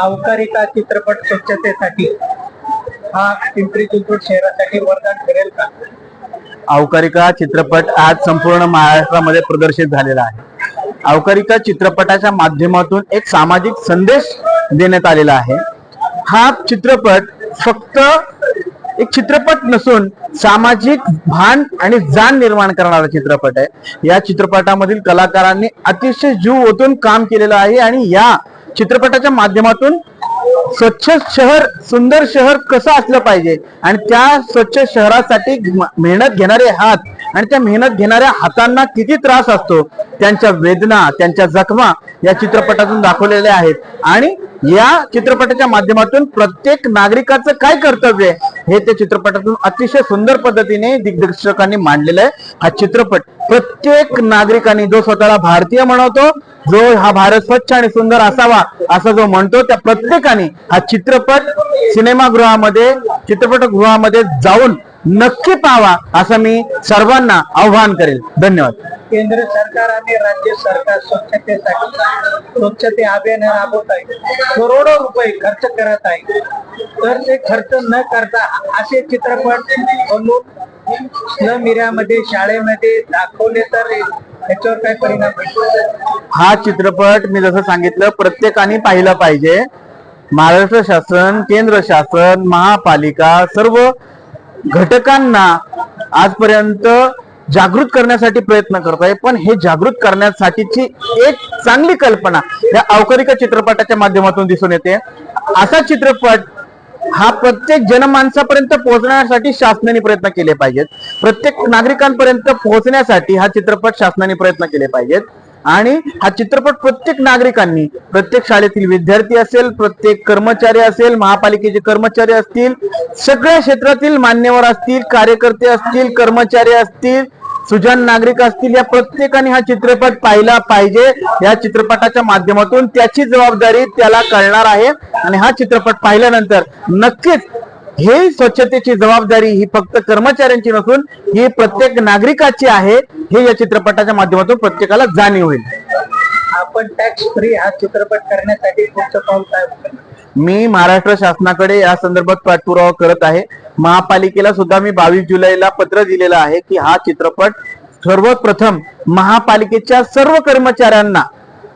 अवकारिका चित्रपट स्वच्छतेसाठी हा पिंपरी चिंचवड शहरासाठी वरदान ठरेल का? अवकारिका चित्रपट आज संपूर्ण महाराष्ट्रामध्ये प्रदर्शित झालेला आहे. अवकारिका चित्रपटाच्या माध्यमातून एक सामाजिक संदेश देण्यात आलेला आहे. हा चित्रपट फक्त एक चित्रपट नसून सामाजिक भान आणि जाण निर्माण करणारा चित्रपट आहे. या चित्रपटामधील कलाकारांनी अतिशय जीव ओतून काम केलेलं आहे आणि या चित्रपटाच्या माध्यमातून स्वच्छ शहर सुंदर शहर कसं असलं पाहिजे? आणि त्या स्वच्छ शहरासाठी मेहनत घेणारे हात आणि त्या मेहनत घेणाऱ्या हातांना किती त्रास असतो त्यांच्या वेदना त्यांच्या जखमा या चित्रपटातून दाखवलेल्या आहेत. आणि या चित्रपटाच्या माध्यमातून प्रत्येक नागरिकाचं काय कर्तव्य हे त्या चित्रपटातून अतिशय सुंदर पद्धतीने दिग्दर्शकांनी मांडलेलं आहे. हा चित्रपट प्रत्येक नागरिकांनी जो स्वतःला भारतीय म्हणवतो जो हा भारत स्वच्छ आणि सुंदर असावा असा जो म्हणतो त्या प्रत्येकाने हा चित्रपट सिनेमागृहामध्ये चित्रपटगृहामध्ये जाऊन नक्की पाहावा असं मी सर्वांना आव्हान करेल. धन्यवाद. केंद्र सरकार आणि राज्य सरकार स्वच्छतेसाठी स्वच्छते अभियान राबवत आहे. करोडो रुपये खर्च करत आहे. तर ते खर्च न करता असे चित्रपट बनवून स्लम एरियामध्ये शाळेमध्ये दाखवले तर याच्यावर काय परिणाम होईल? हा चित्रपट मी जसं सांगितलं प्रत्येकाने पाहिलं पाहिजे. महाराष्ट्र शासन केंद्र शासन महापालिका सर्व घटकांना आजपर्यंत जागृत करण्यासाठी प्रयत्न करत आहे पण हे जागृत करण्यासाठीची एक चांगली कल्पना या अवकारिका चित्रपटाच्या माध्यमातून दिसून येते. असा चित्रपट हा प्रत्येक जनमानसापर्यंत पोहोचण्यासाठी शासनाने प्रयत्न केले पाहिजेत. प्रत्येक नागरिकांपर्यंत पोहोचण्यासाठी हा चित्रपट शासनाने प्रयत्न केले पाहिजेत. आणि हा चित्रपट प्रत्येक नागरिकांनी प्रत्येक शाळेतील विद्यार्थी असेल प्रत्येक कर्मचारी असेल महापालिकेचे कर्मचारी असतील सगळ्या क्षेत्रातील मान्यवर असतील कार्यकर्ते असतील कर्मचारी असतील सुजान नागरिक असतील या प्रत्येकाने हा चित्रपट पाहिला पाहिजे. या चित्रपटाच्या माध्यमातून त्याची जबाबदारी त्याला कळणार आहे. आणि हा चित्रपट पाहिल्यानंतर नक्कीच हे स्वच्छतेची जबाबदारी ही फक्त कर्मचाऱ्यांची नसून ही प्रत्येक नागरिकाची आहे हे या चित्रपटाच्या माध्यमातून प्रत्येकाला जाणीव होईल आपण टॅक्स फ्री हा चित्रपट करण्यासाठी पुढचं पाऊल काय? मी महाराष्ट्र शासनाकडे या संदर्भात पाठपुरावा करत आहे महापालिकेला सुद्धा मी बावीस जुलैला पत्र दिलेलं आहे की हा चित्रपट सर्वप्रथम महापालिकेच्या सर्व कर्मचाऱ्यांना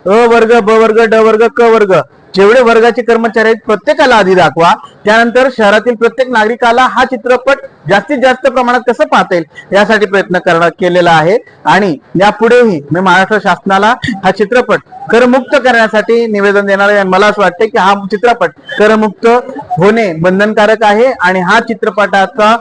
अ वर्ग ब वर्ग ड वर्ग क वर्ग जेवढे वर्गाचे कर्मचारी आहेत प्रत्येकाला आधी दाखवा. त्यानंतर शहरातील प्रत्येक नागरिकाला हा चित्रपट जास्तीत जास्त प्रमाणात कसं पाहता येईल यासाठी प्रयत्न करणं केलेला आहे. आणि यापुढेही मी महाराष्ट्र शासनाला हा चित्रपट करमुक्त करण्यासाठी निवेदन देणार आहे. मला असं वाटतं की हा चित्रपट करमुक्त होणे बंधनकारक आहे. आणि हा चित्रपटाचा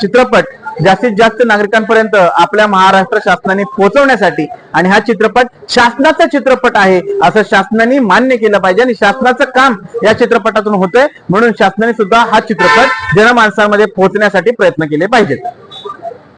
चित्रपट जास्तीत जास्त नागरिकांपर्यंत आपल्या महाराष्ट्र शासनाने पोहोचवण्यासाठी आणि हा चित्रपट शासनाचा चित्रपट आहे असं शासनाने मान्य केलं पाहिजे आणि शासनाचं काम या चित्रपटातून होतंय. म्हणून शासनाने सुद्धा हा चित्रपट जनमानसामध्ये पोहोचण्यासाठी प्रयत्न केले पाहिजेत.